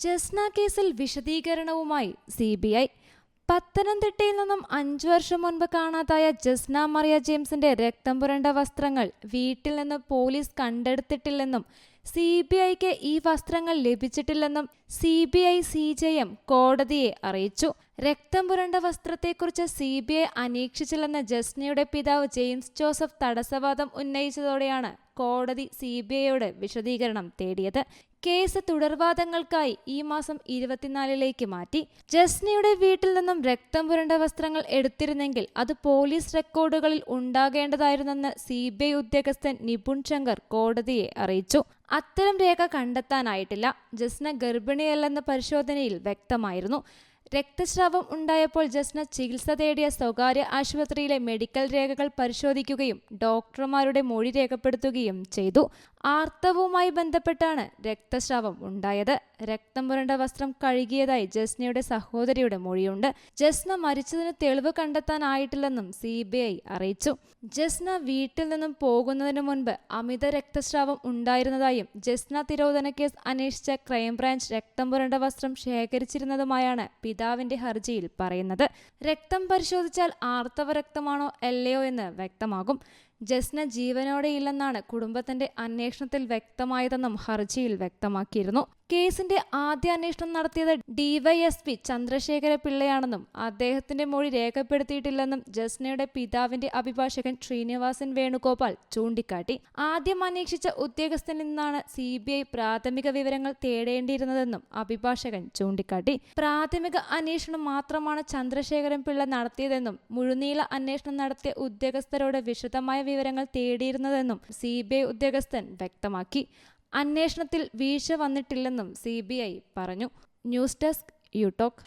ജസ്ന കേസിൽ വിശദീകരണവുമായി C B I. പത്തനംതിട്ടയിൽ നിന്നും അഞ്ചു വർഷം മുൻപ് കാണാതായ ജസ്ന മറിയ ജെയിംസിന്റെ രക്തം പുരണ്ട വസ്ത്രങ്ങൾ വീട്ടിൽ നിന്ന് പോലീസ് കണ്ടെടുത്തിട്ടില്ലെന്നും സി ബി ഐക്ക് ഈ വസ്ത്രങ്ങൾ ലഭിച്ചിട്ടില്ലെന്നും C B I C J M കോടതിയെ അറിയിച്ചു. രക്തം പുരണ്ട വസ്ത്രത്തെക്കുറിച്ച് സി ബി ഐ അന്വേഷിച്ചില്ലെന്ന ജസ്നയുടെ പിതാവ് ജെയിംസ് ജോസഫ് തടസ്സവാദം ഉന്നയിച്ചതോടെയാണ് കോടതി സി ബി ഐയോട് വിശദീകരണം തേടിയത്. കേസ് തുടർവാദങ്ങൾക്കായി ഈ മാസം ഇരുപത്തിനാലിലേക്ക് മാറ്റി. ജസ്നയുടെ വീട്ടിൽ നിന്നും രക്തം പുരണ്ട വസ്ത്രങ്ങൾ എടുത്തിരുന്നെങ്കിൽ അത് പോലീസ് റെക്കോർഡുകളിൽ ഉണ്ടാകേണ്ടതായിരുന്നെന്ന് സി ബി ഐ ഉദ്യോഗസ്ഥൻ നിപുൺ ശങ്കർ കോടതിയെ അറിയിച്ചു. അത്തരം രേഖ കണ്ടെത്താനായിട്ടില്ല. ജസ്ന ഗർഭിണിയല്ലെന്ന പരിശോധനയിൽ വ്യക്തമായിരുന്നു. രക്തസ്രാവം ഉണ്ടായപ്പോൾ ജസ്ന ചികിത്സ തേടിയ സ്വകാര്യ ആശുപത്രിയിലെ മെഡിക്കൽ രേഖകൾ പരിശോധിക്കുകയും ഡോക്ടർമാരുടെ മൊഴി രേഖപ്പെടുത്തുകയും ചെയ്തു. ആർത്തവവുമായി ബന്ധപ്പെട്ടാണ് രക്തസ്രാവം ഉണ്ടായത്. രക്തം പുരണ്ട വസ്ത്രം കഴുകിയതായി ജസ്നയുടെ സഹോദരിയുടെ മൊഴിയുണ്ട്. ജസ്ന മരിച്ചതിന് തെളിവ് കണ്ടെത്താനായിട്ടില്ലെന്നും സി ബി ഐ അറിയിച്ചു. ജസ്ന വീട്ടിൽ നിന്നും പോകുന്നതിന് മുൻപ് അമിത രക്തസ്രാവം ഉണ്ടായിരുന്നതായും ജസ്ന തിരോധന കേസ് അന്വേഷിച്ച ക്രൈംബ്രാഞ്ച് രക്തം പുരണ്ട വസ്ത്രം ശേഖരിച്ചിരുന്നതുമായാണ് പിതാവിന്റെ ഹർജിയിൽ പറയുന്നത്. രക്തം പരിശോധിച്ചാൽ ആർത്തവ രക്തമാണോ അല്ലയോ എന്ന് വ്യക്തമാകും. ജസ്ന ജീവനോടെയില്ലെന്നാണ് കുടുംബത്തിന്റെ അന്വേഷണത്തിൽ വ്യക്തമായതെന്നും ഹർജിയിൽ വ്യക്തമാക്കിയിരുന്നു. കേസിന്റെ ആദ്യ അന്വേഷണം നടത്തിയത് ഡിവൈഎസ്പി ചന്ദ്രശേഖര പിള്ളയാണെന്നും അദ്ദേഹത്തിന്റെ മൊഴി രേഖപ്പെടുത്തിയിട്ടില്ലെന്നും ജസ്നയുടെ പിതാവിന്റെ അഭിഭാഷകൻ ശ്രീനിവാസൻ വേണുഗോപാൽ ചൂണ്ടിക്കാട്ടി. ആദ്യം അന്വേഷിച്ച ഉദ്യോഗസ്ഥനിൽ നിന്നാണ് സി പ്രാഥമിക വിവരങ്ങൾ തേടേണ്ടിയിരുന്നതെന്നും അഭിഭാഷകൻ ചൂണ്ടിക്കാട്ടി. പ്രാഥമിക അന്വേഷണം മാത്രമാണ് ചന്ദ്രശേഖരൻ പിള്ള നടത്തിയതെന്നും മുഴുനീള അന്വേഷണം നടത്തിയ ഉദ്യോഗസ്ഥരോട് വിശദമായ വിവരങ്ങൾ തേടിയിരുന്നതെന്നും സി ഉദ്യോഗസ്ഥൻ വ്യക്തമാക്കി. അന്വേഷണത്തിൽ വീഴ്ച വന്നിട്ടില്ലെന്നും സി പറഞ്ഞു. News desk YouTalk